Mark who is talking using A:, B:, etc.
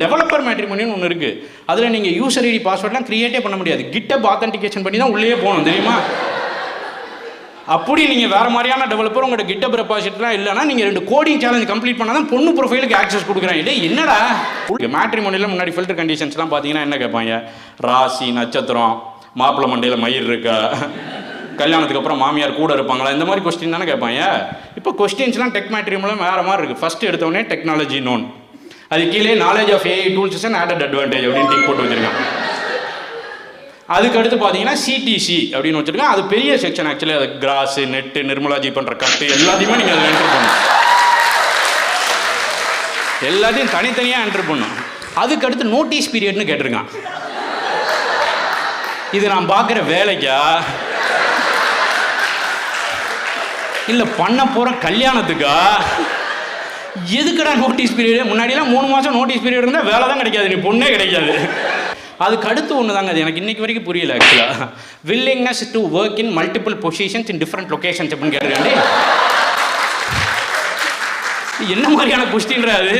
A: Developer மேட்ரிமோனின்னு ஒன்று இருக்குது அதில் நீங்கள் யூசர் ஐடி பாஸ்வேர்ட்லாம் க்ரியேட்டே பண்ண முடியாது. கிட்டப் ஆத்தன்டிகேஷன் பண்ணி தான் உள்ளே போகணும் தெரியுமா? அப்படி நீங்கள் வேறு மாதிரியான டெவலப்பர் உங்கள்கிட்ட கிட்டப் ரெப்பாசிட்லாம் இல்லைன்னா நீங்கள் ரெண்டு கோடிங் சேலஞ்ச் கம்ப்ளீட் பண்ணால் தான் பொண்ணு ப்ரொஃபைலுக்கு ஆக்சஸ் கொடுக்குறேன். இல்லை என்னடா? மேட்ரிமோனியில் முன்னாடி ஃபில்டர் கண்டிஷன்ஸ்லாம் பார்த்தீங்கன்னா என்ன கேட்பாங்க? ராசி நட்சத்திரம் மாப்பிள்ளை மண்டையில் மயிர் இருக்கா? கல்யாணத்துக்கு அப்புறம் மாமியார் கூட இருப்பாங்களா? இந்த மாதிரி கொஸ்டின் தானே கேட்பாங்க. இப்போ கொஸ்டின்ஸ்லாம் டெக் மேட்ரிமோனில் வேறு மாதிரி இருக்குது ஃபஸ்ட்டு எடுத்தோடனே டெக்னாலஜி நோன் அது கீழே knowledge of AI tools and added advantage அப்படின்னு டிக் போட்டு வச்சிருக்கான். அதுக்கு அடுத்து பார்த்தீங்கன்னா சிடிசி அப்படின்னு வச்சுருக்கேன். அது பெரிய செக்ஷன் ஆக்சுவலி அது கிராஸ் நெட்டு நிர்மலாஜி பண்ணுற கட்டு எல்லாத்தையுமே நீங்கள் அதில் என்ட்ரு பண்ணணும். எல்லாத்தையும் தனித்தனியாக என்ட்ரு பண்ணும் அதுக்கு அடுத்து நோட்டீஸ் பீரியட்னு கேட்டிருக்கான். இது நான் பார்க்குற வேலைக்கா? இல்லை பண்ண போகிற கல்யாணத்துக்கா? எதுக்கடா நோட்டீஸ் பீரியடு முன்னாடிலாம் மூணு மாதம் நோட்டீஸ் பீரியட் இருந்தால் வேலை தான் கிடைக்காது நீ பொண்ணே கிடைக்காது. அதுக்கு அடுத்து ஒன்று தாங்க அது. எனக்கு இன்றைக்கு வரைக்கும் புரியல ஆக்சுவலாக willingness to work in multiple positions in different locations அப்படின்னு கேட்டிருக்காண்டி என்ன மாதிரியான கொஸ்டின்ரா அது?